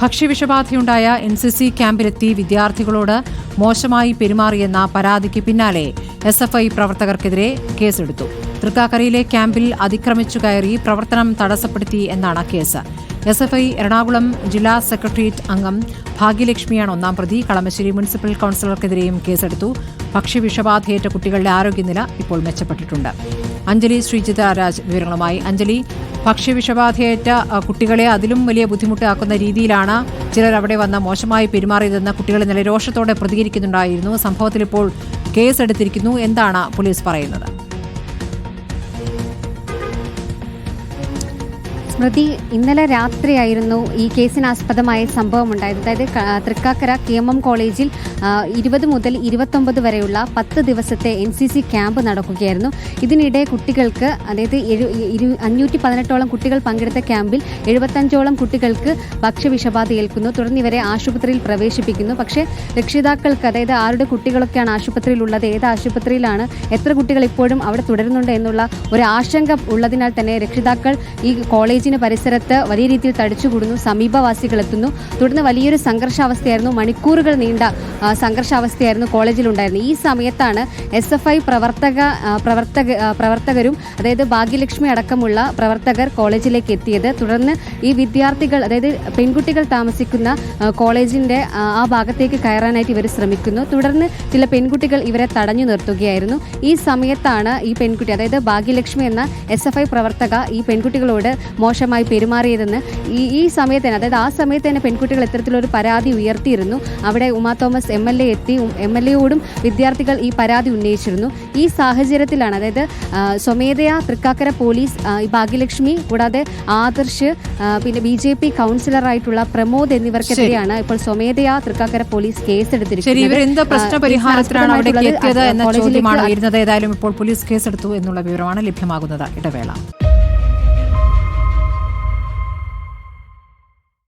ഭക്ഷ്യവിഷബാധയുണ്ടായ N C C ക്യാമ്പിലെത്തി വിദ്യാർത്ഥികളോട് മോശമായി പെരുമാറിയെന്ന പരാതിക്ക് പിന്നാലെ എസ് എഫ് ഐ പ്രവർത്തകർക്കെതിരെ കേസെടുത്തു. തൃക്കാക്കരയിലെ ക്യാമ്പിൽ അതിക്രമിച്ചു കയറി പ്രവർത്തനം തടസ്സപ്പെടുത്തി എന്നാണ് case. S F I Ernakulam ജില്ലാ സെക്രട്ടേറിയറ്റ് അംഗം ഭാഗ്യലക്ഷ്മിയാണ് ഒന്നാം പ്രതി. കളമശ്ശേരി മുനിസിപ്പൽ കൌൺസിലർക്കെതിരെയും കേസെടുത്തു. ഭക്ഷ്യവിഷബാധയേറ്റ കുട്ടികളുടെ ആരോഗ്യനില ഇപ്പോൾ മെച്ചപ്പെട്ടിട്ടുണ്ട്. അഞ്ജലി ശ്രീജിത രാജ് വിവരങ്ങളുമായി. അഞ്ജലി ഭക്ഷ്യവിഷബാധയേറ്റ വിഷബാധയേറ്റ കുട്ടികളെ അതിലും വലിയ ബുദ്ധിമുട്ടാക്കുന്ന രീതിയിലാണ് ചിലർ അവിടെ വന്ന മോശമായി പെരുമാറിയതെന്ന് കുട്ടികൾ ഇന്നലെ രോഷത്തോടെ പ്രതികരിക്കുന്നുണ്ടായിരുന്നു. സംഭവത്തിൽ ഇപ്പോൾ കേസെടുത്തിരിക്കുന്നു. എന്താണ് പോലീസ് പറയുന്നത്? സ്മൃതി ഇന്നലെ രാത്രിയായിരുന്നു ഈ കേസിനാസ്പദമായ സംഭവം ഉണ്ടായത് അതായത് തൃക്കാക്കര കെ എം എം കോളേജിൽ ഇരുപത് മുതൽ ഇരുപത്തൊമ്പത് വരെയുള്ള പത്ത് ദിവസത്തെ എൻ സി സി ക്യാമ്പ് നടക്കുകയായിരുന്നു. ഇതിനിടെ കുട്ടികൾക്ക് അതായത് അഞ്ഞൂറ്റി പതിനെട്ടോളം കുട്ടികൾ പങ്കെടുത്ത ക്യാമ്പിൽ എഴുപത്തഞ്ചോളം കുട്ടികൾക്ക് ഭക്ഷ്യവിഷബാധ ഏൽക്കുന്നു. തുടർന്ന് ഇവരെ ആശുപത്രിയിൽ പ്രവേശിപ്പിക്കുന്നു. പക്ഷേ രക്ഷിതാക്കൾക്ക് അതായത് ആരുടെ കുട്ടികളൊക്കെയാണ് ആശുപത്രിയിലുള്ളത് ഏത് ആശുപത്രിയിലാണ് എത്ര കുട്ടികൾ ഇപ്പോഴും അവിടെ തുടരുന്നുണ്ട് എന്നുള്ള ഒരു ആശങ്ക ഉള്ളതിനാൽ തന്നെ രക്ഷിതാക്കൾ ഈ കോളേജിന് പരിസരത്ത് വലിയ രീതിയിൽ തടിച്ചുകൂടുന്നു സമീപവാസികൾ എത്തുന്നു തുടർന്ന് വലിയൊരു സംഘർഷാവസ്ഥയായിരുന്നു. മണിക്കൂറുകൾ നീണ്ട സംഘർഷാവസ്ഥയായിരുന്നു കോളേജിലുണ്ടായിരുന്നത്. ഈ സമയത്താണ് എസ് എഫ് ഐ പ്രവർത്തക പ്രവർത്തക പ്രവർത്തകരും അതായത് ഭാഗ്യലക്ഷ്മി അടക്കമുള്ള പ്രവർത്തകർ കോളേജിലേക്ക് എത്തിയത്. തുടർന്ന് ഈ വിദ്യാർത്ഥികൾ അതായത് പെൺകുട്ടികൾ താമസിക്കുന്ന കോളേജിന്റെ ആ, ഭാഗത്തേക്ക് കയറാനായിട്ട് ഇവർ ശ്രമിക്കുന്നു. തുടർന്ന് ചില പെൺകുട്ടികൾ ഇവരെ തടഞ്ഞു നിർത്തുകയായിരുന്നു. ഈ സമയത്താണ് ഈ പെൺകുട്ടി അതായത് ഭാഗ്യലക്ഷ്മി എന്ന എസ് എഫ് ഐ പ്രവർത്തക ഈ പെൺകുട്ടികളോട് മോശമായി പെരുമാറിയതെന്ന് ഈ ഈ സമയത്ത് തന്നെ അതായത് ആ സമയത്ത് തന്നെ പെൺകുട്ടികൾ ഇത്തരത്തിലൊരു പരാതി ഉയർത്തിയിരുന്നു. അവിടെ Uma Thomas M L A എത്തി എം എൽ എയോടും വിദ്യാർത്ഥികൾ ഈ പരാതി ഉന്നയിച്ചിരുന്നു. ഈ സാഹചര്യത്തിലാണ് അതായത് സ്വമേധയാ തൃക്കാക്കര പോലീസ് ഭാഗ്യലക്ഷ്മി കൂടാതെ ആദർശ് പിന്നെ ബി ജെ പി കൗൺസിലറായിട്ടുള്ള പ്രമോദ് എന്നിവർക്കെതിരെയാണ് ഇപ്പോൾ സ്വമേധയാ തൃക്കാക്കര പോലീസ് കേസ് കേസെടുത്തിരിക്കുന്നത് കോളേജിലേക്ക് ഏതായാലും ഇപ്പോൾ പോലീസ് കേസെടുത്തു എന്നുള്ള വിവരമാണ് ലഭ്യമാകുന്നത്. ഇടവേള.